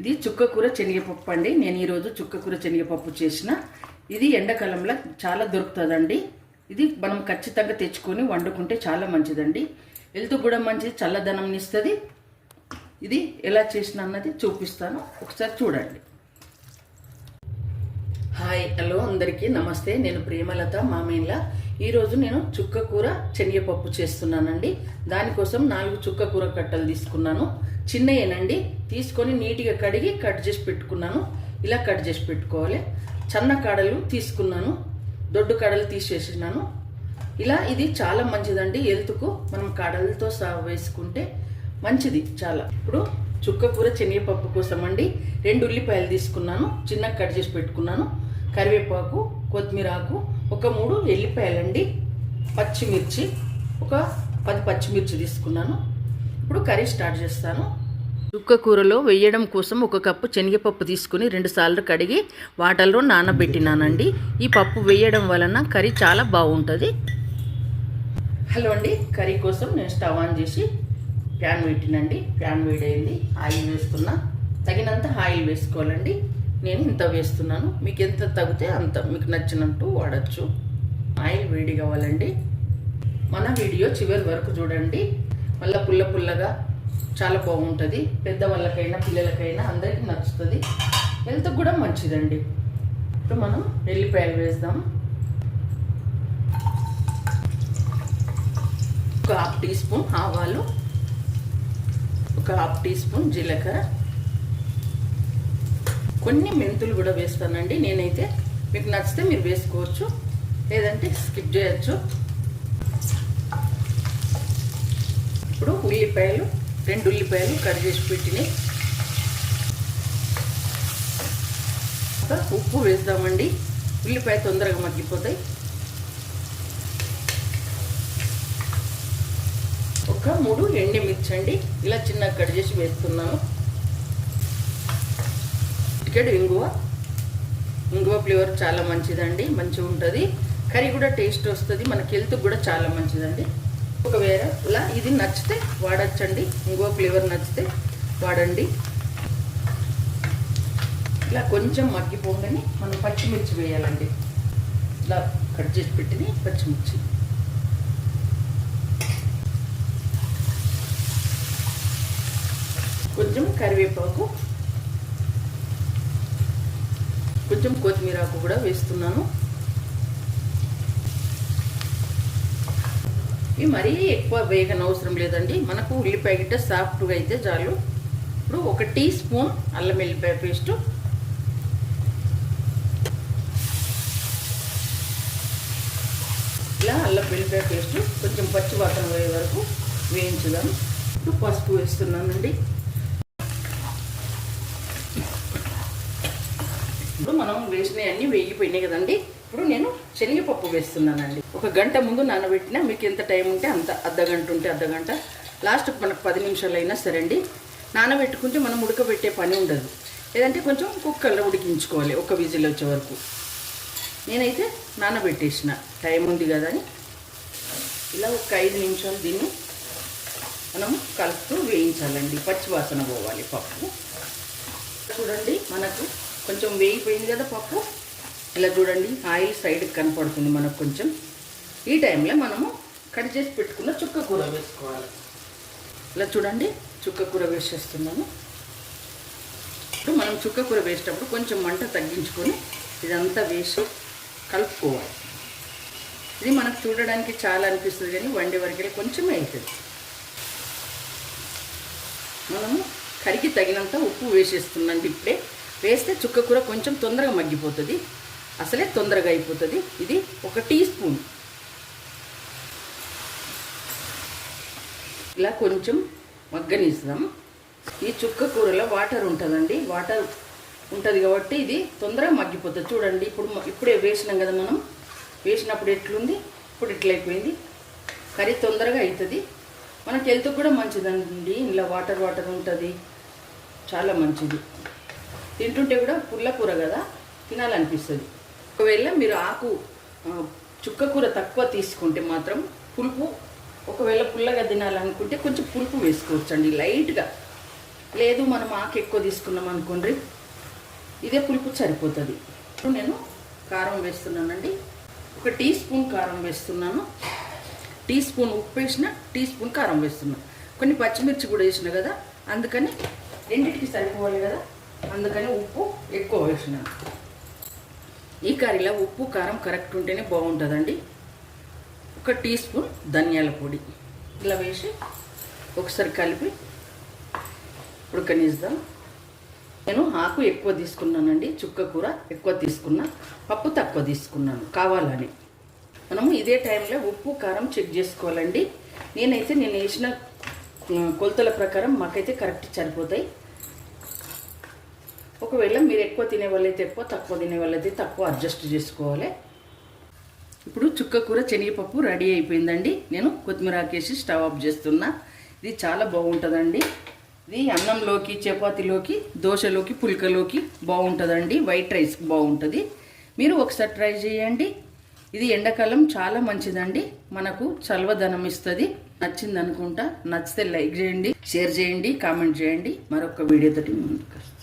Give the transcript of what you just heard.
ఇది చుక్కకూర శనగపప్పు అండి. నేను ఈరోజు చుక్కకూర శనగపప్పు చేసిన. ఇది ఎండాకాలంలో చాలా దొరుకుతుందండి. ఇది మనం ఖచ్చితంగా తెచ్చుకొని వండుకుంటే చాలా మంచిదండి. హెల్త్ కూడా మంచిది చల్లదనం ఇస్తుంది. ఇది ఎలా చేసిన అన్నది చూపిస్తాను. ఒకసారి చూడండి. హాయ్ హలో అందరికీ నమస్తే. నేను ప్రేమలత మామేన్ల ఈరోజు నేను చుక్క కూర శనగపప్పు చేస్తున్నానండి. దానికోసం నాలుగు చుక్క కూర కట్టలు తీసుకున్నాను. చిన్నయేనండి. తీసుకొని నీట్గా కడిగి కట్ చేసి పెట్టుకున్నాను. ఇలా కట్ చేసి పెట్టుకోవాలి. చిన్న కాడలు తీసుకున్నాను. దొడ్డు కడలు తీసేసినాను. ఇలా ఇది చాలా మంచిదండి. హెల్త్కు మనం కాడలతో సా వేసుకుంటే మంచిది చాలా. ఇప్పుడు చుక్క కూర శనగపప్పు కోసం అండి రెండు ఉల్లిపాయలు తీసుకున్నాను. చిన్నగా కట్ చేసి పెట్టుకున్నాను. కరివేపాకు కొత్తిమీర ఆకు ఒక మూడు ఎల్లిపాయలండి. పచ్చిమిర్చి ఒక పది పచ్చిమిర్చి తీసుకున్నాను. ఇప్పుడు కర్రీ స్టార్ట్ చేస్తాను. చుక్క కూరలో వేయడం కోసం ఒక కప్పు శనగపప్పు తీసుకుని రెండు సార్లు కడిగి వాటర్లో నానబెట్టినానండి. ఈ పప్పు వేయడం వలన కర్రీ చాలా బాగుంటుంది. హలో అండి కర్రీ కోసం నేను స్టవ్ ఆన్ చేసి ప్యాన్ పెట్టినండి. ప్యాన్ వేడైంది. ఆయిల్ వేసుకున్నా తగినంత ఆయిల్ వేసుకోవాలండి. నేను ఇంత వేస్తున్నాను మీకు ఎంత తగ్గితే అంత మీకు నచ్చినట్టు వాడచ్చు. ఆయిల్ వేడి కావాలండి. మన వీడియో చివరి వరకు చూడండి. మళ్ళీ పుల్ల పుల్లగా చాలా బాగుంటుంది. పెద్దవాళ్ళకైనా పిల్లలకైనా అందరికీ నచ్చుతుంది. హెల్త్ కూడా మంచిదండి. ఇప్పుడు మనం ఎల్లిపాయలు వేద్దాం. ఒక హాఫ్ టీ స్పూన్ ఆవాలు ఒక హాఫ్ టీ స్పూన్ జీలకర్ర కొన్ని మెంతులు కూడా వేస్తానండి. నేనైతే మీకు నచ్చితే మీరు వేసుకోవచ్చు. లేదంటే స్కిప్ చేయొచ్చు. ఇప్పుడు ఉల్లిపాయలు రెండు ఉల్లిపాయలు కట్ చేసి పెట్టినాయి. ఉప్పు వేద్దామండి. ఉల్లిపాయ తొందరగా మగ్గిపోతాయి. ఒక మూడు ఎండి మిర్చండి ఇలా చిన్నగా కట్ చేసి వేస్తున్నాను. టికెట్ ఇంగువ. ఇంగువ ఫ్లేవర్ చాలా మంచిదండి మంచిగా ఉంటుంది. కర్రీ కూడా టేస్ట్ వస్తుంది మనకి హెల్త్ కూడా చాలా మంచిదండి. ఒకవేళ ఇలా ఇది నచ్చితే వాడచ్చండి ఇంగువ ఫ్లేవర్ నచ్చితే వాడండి. ఇలా కొంచెం మగ్గిపోగానే మనం పచ్చిమిర్చి వేయాలండి. ఇలా కట్ చేసి పెట్టిన పచ్చిమిర్చి. కొంచెం కరివేపాకు కొంచెం కొత్తిమీరాకు కూడా వేస్తున్నాను. ఇవి మరీ ఎక్కువ వేగన అవసరం లేదండి. మనకు ఉల్లిపాయ గిట్ట సాఫ్ట్గా అయితే చాలు. ఇప్పుడు ఒక టీ స్పూన్ అల్లం వెల్లిపాయ పేస్టు. ఇలా అల్లం వెల్లిపాయ పేస్ట్ కొంచెం పచ్చి వాసన పోయే వరకు వేయించుదాం. ఇప్పుడు పసుపు వేస్తున్నానండి. ఇప్పుడు మనం వేసినవన్నీ వేగిపోయినాయి కదండి. ఇప్పుడు నేను శనగపప్పు వేస్తున్నానండి. ఒక గంట ముందు నానబెట్టిన మీకు ఎంత టైం ఉంటే అంత అర్ధ గంట ఉంటే అర్ధ గంట. లాస్ట్ మనకు పది నిమిషాలు అయినా సరే అండి నానబెట్టుకుంటే మనం ఉడకబెట్టే పని ఉండదు. లేదంటే కొంచెం కుక్కర్లో ఉడికించుకోవాలి ఒక విజిల్ వచ్చే వరకు. నేనైతే నానబెట్టేసిన. టైం ఉంది కదా అని. ఇలా ఒక ఐదు నిమిషాలు దీన్ని మనం కలుపుతూ వేయించాలండి. పచ్చివాసన పోవాలి పప్పు. చూడండి మనకు కొంచెం వేగిపోయింది కదా పప్పు. ఇలా చూడండి ఆయిల్ సైడ్కి కనపడుతుంది మనకు కొంచెం. ఈ టైంలో మనము కట్ చేసి పెట్టుకున్న చుక్క కూర. వేసుకోవాలి. ఇలా చూడండి చుక్క కూర వేసేస్తున్నాను. ఇప్పుడు మనం చుక్క కూర వేసేటప్పుడు కొంచెం మంట తగ్గించుకొని ఇదంతా వేసి కలుపుకోవాలి. ఇది మనకు చూడడానికి చాలా అనిపిస్తుంది కానీ వండే వరకు కొంచెమే అవుతుంది మనము కరికి తగినంత ఉప్పు వేసేస్తుందండి ఇప్పుడే. వేస్తే చుక్క కూర కొంచెం తొందరగా మగ్గిపోతుంది. అసలే తొందరగా అయిపోతుంది. ఇది ఒక టీ స్పూన్. ఇలా కొంచెం మగ్గనిస్తాం. ఈ చుక్క కూరలో వాటర్ ఉంటుందండి. వాటర్ ఉంటుంది కాబట్టి ఇది తొందరగా మగ్గిపోతుంది. చూడండి ఇప్పుడు ఇప్పుడే వేసినాం కదా మనం. వేసినప్పుడు ఎట్లుంది? ఇప్పుడు ఇట్లయిపోయింది కర్రీ తొందరగా అవుతుంది మనకి హెల్త్ కూడా మంచిదండి. ఇలా వాటర్ వాటర్ ఉంటుంది. చాలా మంచిది. తింటుంటే కూడా పుల్ల కూర కదా తినాలనిపిస్తుంది. ఒకవేళ మీరు ఆకు చుక్క కూర తక్కువ తీసుకుంటే మాత్రం పులుపు ఒకవేళ పుల్లగా తినాలనుకుంటే కొంచెం పులుపు వేసుకోవచ్చండి లైట్గా. లేదు మనం ఆకు ఎక్కువ తీసుకున్నాం అనుకోండి ఇదే పులుపు సరిపోతుంది. ఇప్పుడు నేను కారం వేస్తున్నానండి. ఒక టీ స్పూన్ కారం వేస్తున్నాను. టీ స్పూన్ ఉప్పు వేసిన టీ స్పూన్ కారం వేస్తున్నాను కొన్ని పచ్చిమిర్చి కూడా వేసిన కదా అందుకని రెండింటికి సరిపోవాలి కదా. అందుకని ఉప్పు ఎక్కువ వేసినాను. ఈ కర్రీలో ఉప్పు కారం కరెక్ట్ ఉంటేనే బాగుంటుందండి. ఒక టీ స్పూన్ ధనియాల పొడి. ఇలా వేసి ఒకసారి కలిపి ఉడకనిస్తాం నేను ఆకు ఎక్కువ తీసుకున్నానండి చుక్క కూర ఎక్కువ తీసుకున్నా పప్పు తక్కువ తీసుకున్నాను కావాలని. మనము ఇదే టైంలో ఉప్పు కారం చెక్ చేసుకోవాలండి. నేనైతే నేను వేసిన కొలతల ప్రకారం మాకైతే కరెక్ట్ సరిపోతాయి. ఒకవేళ మీరు ఎక్కువ తినే వాళ్ళైతే ఎక్కువ తక్కువ తినే వాళ్ళైతే తక్కువ అడ్జస్ట్ చేసుకోవాలి. ఇప్పుడు చుక్క కూర శనగపప్పు రెడీ అయిపోయిందండి. నేను కొత్తిమీర ఆకేసి స్టవ్ ఆఫ్ చేస్తున్నా. ఇది చాలా బాగుంటుందండి. ఇది అన్నంలోకి చపాతీలోకి దోశలోకి పుల్కలోకి బాగుంటుందండి. వైట్ రైస్కి బాగుంటుంది. మీరు ఒకసారి ట్రై చేయండి. ఇది ఎండాకాలం చాలా మంచిదండి. మనకు చల్వదనం ఇస్తుంది. నచ్చింది అనుకుంటా నచ్చితే లైక్ చేయండి షేర్ చేయండి కామెంట్ చేయండి. మరొక వీడియోతోటి ముందుకు వస్తాను.